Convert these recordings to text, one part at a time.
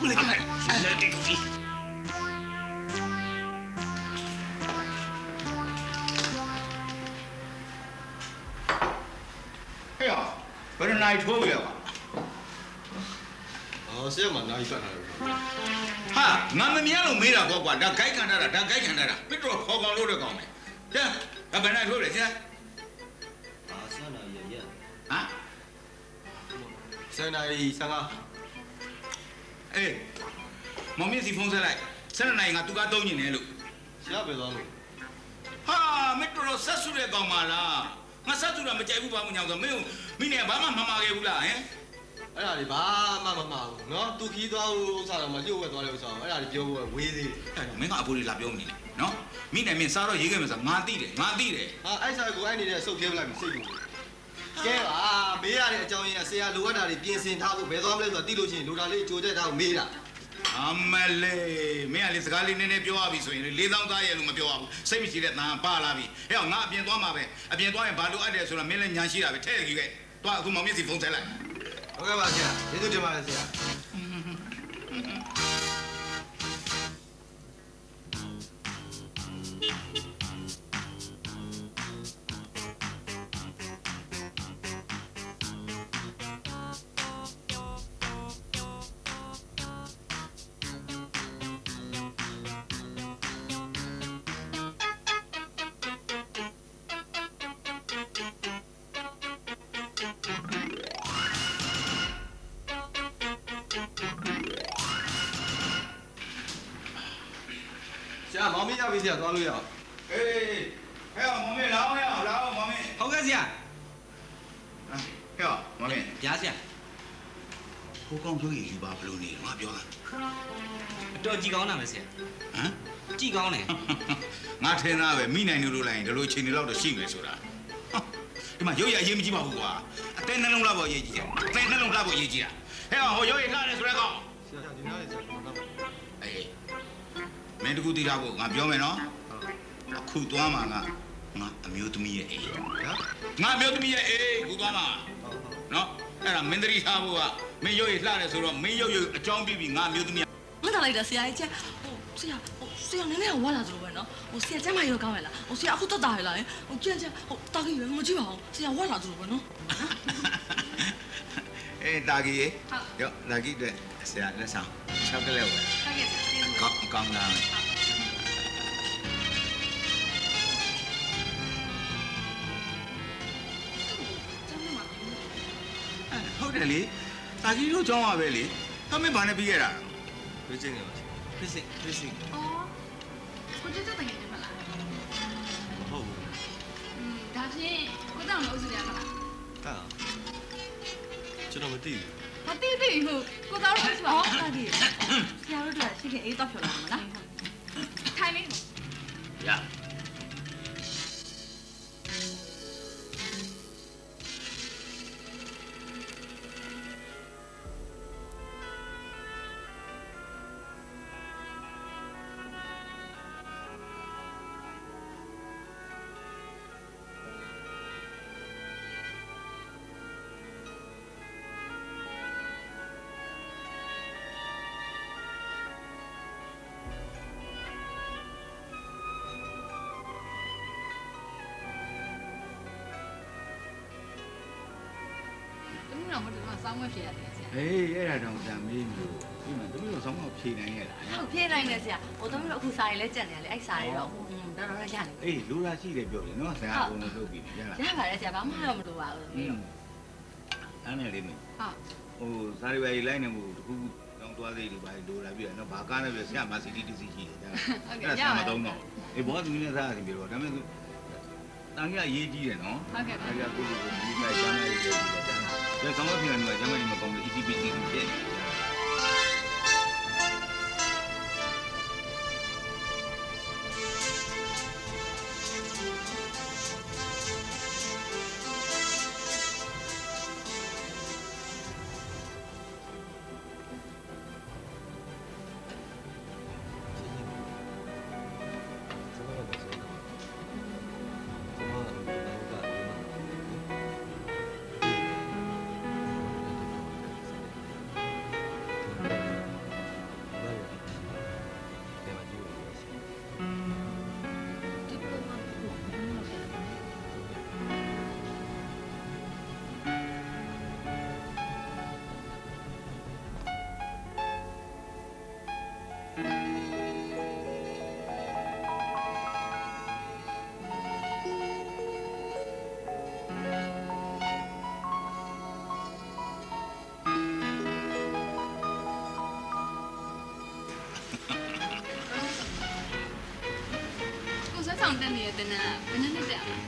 Look at that. Look at that. 哎呀，我这哪一出去了？哦，谁嘛哪一转来着？哈，俺们面都没了，我管他该看他的，他该看他的，别着好光路的光没。这，俺本来说的，这。啊，三哪爷爷。啊？三哪三个？ အာဆန္ဒရရဟမ်ဆန္ဒရီဆန္ဒအေးမောင်မြင့်စီဖုန်းဆက်လိုက်ဆက်နေနိုင်ငါသူကတုံးနေတယ်လို့ဆရာပဲသွားမယ်ဟာမင်းတော်ဆက်ဆုတဲ့ကောင်မလားငါဆက်ဆုတာမကြိုက်ဘူးဘာမှညောင်းဆိုမင်းမိနေဘာမှမမှားခဲ့ဘူးလားဟမ်အဲ့ဒါလေးဘာမှမမဘူးနော်သူခီးသွားဦးဥစ္စာတော့မလျှို့ဝက်သွားတဲ့ဥစ္စာအဲ့ဒါလေးပြောဖို့ဝေးသေးတယ်အဲ့တော့မင်းကအဖိုးလေးလာပြောနေတယ်နော်မိနေမင်းစားတော့ရေးခဲ့မယ်ဆိုငါသိတယ်ငါသိတယ်ဟာအဲ့ဆိုင်ကိုအဲ့နေတဲ့စုပ်ပြဲပလိုက်ပြီစိတ်ကူ ကဲပါမေးရတဲ့အကြောင်းရင်းကဆရာလိုအပ်တာတွေပြင်ဆင်ထားဖို့ဘယ်သွားမလဲဆိုတာသိလို့ရှိရင်လိုတာလေးကြိုချက်ထားဖို့မေးတာအမလေးမင်းကလေစကားလေးနည်းနည်းပြောရပြီဆိုရင်လေးသောင်းသားရဲ့လို့မပြောရဘူးစိတ်မရှိတဲ့တန်ပါလာပြီဟဲ့ငါအပြင်သွားမှာပဲအပြင်သွားရင်ဘာလို့အပ်တယ်ဆိုတော့မင်းလည်းညာရှိတာပဲထဲ့ကြည့်ခဲ့သွားအခုမောင်မြင့်စီဖုန်းဆက်လိုက်ဟုတ်ကဲ့ပါဆရာကျေးဇူးတင်ပါတယ်ဆရာ ဆရာမောင်မင်းရပြီဆရာသွားလို့ရအောင်အေးဟဲ့မောင်မြင့်လာအောင်ရအောင်လာအောင်မောင်မြင့်ဟုတ်ကဲ့ဆရာဟဲ့မောင်မြင့်ဗျာဆရာဟိုကောင်ပြောရင်ယူပါဘလို့နေငါပြောတာအတော်ကြည်ကောင်းတာပဲဆရာဟမ်ကြည်ကောင်းတယ်ငါထင်သားပဲမိနိုင်လို့လို့လိုက်ရင်ဒီလိုချိန်တွေတော့ရှိမယ်ဆိုတာဒီမှာရုပ်ရအရေးမကြီးပါဘူးကွာအသေးနှလုံးလှဖို့အရေးကြီးတယ်အသေးနှလုံးလှဖို့အရေးကြီးတာဟဲ့ဟိုရုပ်ရလှတယ်ဆိုတဲ့ကောင်ဆရာဒီနားလေးဆရာတော့တော့အေး မင်းတကူတီးထားဖို့ငါပြောမယ်နော်အခုသွားမှာကငါအမျိုးသမီးရဲ့အေးဟုတ်ငါအမျိုးသမီးရဲ့အေးခုသွားမှာဟုတ်ဟုတ်နော်အဲ့ဒါမင်းတရီထားဖို့ကမင်းရုပ်ရလှတယ်ဆိုတော့မင်းရုပ်ရအကြောင်းပြပြီးငါအမျိုးသမီးမထားလိုက်တာဆရာကြီးချက်ဟိုဆရာဟိုဆရာနည်းနည်းဝါလာသလိုပဲနော်ဟိုဆရာကျမ်းမရောကောင်းရလားဟိုဆရာအခုတက်တာရလားဟိုကြံကြံဟိုတာကြီးရမကြည့်ပါဘူးဆရာဝါလာသလိုပဲနော်အေးတာကြီးရေဟုတ်ရောတာကြီးတဲ့ဆရာလက်ဆောင်ချောက်ကလေးဝယ်ဟုတ် ကောင်းကောင်းလားဟုတ်တယ်လေတာကြီးတို့ကြောင်းပါပဲလေသမင်းဘာနဲ့ပြီးရတာလဲခရစ်စင်ပါခရစ်စင်ခရစ်စင်အော်ကိုကျတော့တကယ်တယ်မလားမဟုတ်ဘူးอืมဒါဖြင့်ကိုတောင်လို့ဥစရမလားတာကျွန်တော်မသိဘူး မသိသိဟုတ်ကိုတောင်လို့ဥစုပါဟောတာကြီးဆရာတို့တို့ရှိခင်အေးတော့ဖြော်လာမှာလားထိုင်လေးရ တော့မတူတော့စောင်းမွေးဖြေရတယ်ဆရာအေးအဲ့ဒါတော့တန်မေးမျိုးဒီမှာသမီးတို့ဆောင်းမဖြေနိုင်ရတာဟုတ်ဖြေနိုင်တယ်ဆရာဟိုသမီးတို့အခုစာရီလည်းကြက်နေရလေအဲ့စာရီတော့ဟိုတော်တော်ရရတယ်အေးလူလာရှိတယ်ပြောတယ်နော်ဆရာအကုန်လုံးလုပ်ပြီးရလားရပါတယ်ဆရာဘာမှတော့မတူပါဘူးသမီးတို့အဲ့နဲ့လေးမင်းဟုတ်ဟိုစာရီပဲလိုက်နေမှုတခုခုတောင်းသွားသေးတယ်ဘာလိုလာပြီးတော့နော်ဘာကားနဲ့ပြဆရာမစီတီတီစီရှိတယ်ဒါအဲ့ဒါဆရာမတော့တော့အေးဘောသူနဲ့စားရတယ်ပြောတော့ဒါမဲ့တန်ကြီးကရေးကြီးတယ်နော်ဟုတ်ကဲ့ပါဆရာကိုကိုကိုမိလိုက်ချမ်းလိုက်ပြောပြီးတော့ ဒါဆောင်းမပြန်နေကျမ်းရေးမကောင်းလို့ ECPT ကိုပြ ကိုဆက်ဆောင်တက်နေတဲ့တင်တာဘယ်နှစ်နှစ်တက်အောင်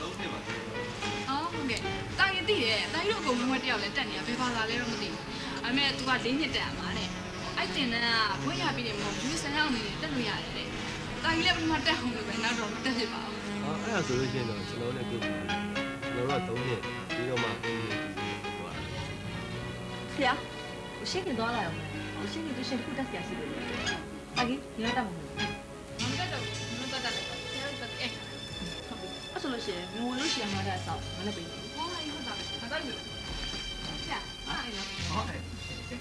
သုံးနှစ်ပါအော်ဟုတ်ကဲ့တာရင်သိတယ်တာရင်တို့အကုန်လုံးဝတယောက်လည်းတက်နေတာဘယ်ဘာသာလဲတော့မသိဘူးအမေက तू က၄နှစ်တက်အောင်ပါတဲ့အဲ့တင်တာကဘွဲ့ရပြီးနေမှာဘူးဆန်အောင်နေတက်လို့ရတယ်တဲ့တာရင်လည်းပထမတက်အောင်လို့ပဲနောက်တော့တက်ဖြစ်ပါဦးအော်အဲ့ဒါဆိုလို့ရှိရင်တော့ကျွန်တော်လည်းပြုတ်ပြီကျွန်တော်က၃နှစ်ပြီးတော့မှပြည့်ပြီဟုတ်ပါလားခင်ဗျာ ရှင်းနေသွားလာအောင်ဟိုရှင်းနေသူရှင်းတစ်ခုတက်ဆရာရှိတယ်တာကြီးညရတာမဟုတ်ဘူးမတက်တော့ဘူးမတက်တယ်ဆရာတို့တက်အဲ့ဟုတ်ပြီအဲ့ဆိုလို့ရှိရင်ငွေလို့ရှိရင်ငါတဲ့အဆောက်ငါလည်းပေးတယ်ဟောလိုက်ဟုတ်တာပဲမတက်ဘူးဆရာအဲ့နော်ဟုတ်တယ်ဟဲ့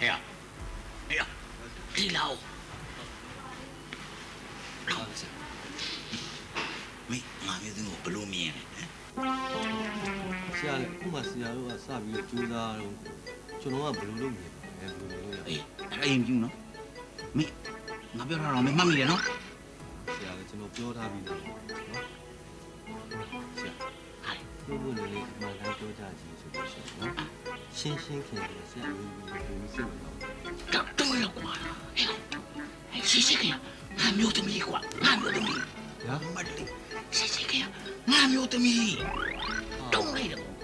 ဟဲ့ဒီလောက်လောက်ဆရာ မင်းငါမျိုးသူကိုဘလို့မြင်လဲဟမ်ဆရာလည်းခုမှဆရာတို့ကစပြီးကြိုးစားတော့ကျွန်တော်ကဘယ်လိုလုပ်မြင်ပါလဲဘယ်လိုလုပ်ရလဲအေးအဲ့ဒါရင်ပြူနော်မင်းငါပြောတာတော့မင်းမှတ်မိတယ်နော်ဆရာလည်းကျွန်တော်ပြောထားပြီးတော့နော်ဆရာဟိုင်ပြောဖို့လည်းဒီမှာလည်းပြောကြကြည့်ဆိုလို့ရှိရင်နော်ရှင်းရှင်းခင်ခင်ဆရာကြီးဘယ်လိုစိတ်ဝင်တော့တော့တော့လောက်ကွာဟဲ့ဟဲ့ရှိရှိကငါမျိုးသမီးကွာငါမျိုးသမီးညာ မတ်လေးဆက်ချင်ကငါမျိုးသမီးတုံးလိုက်တော့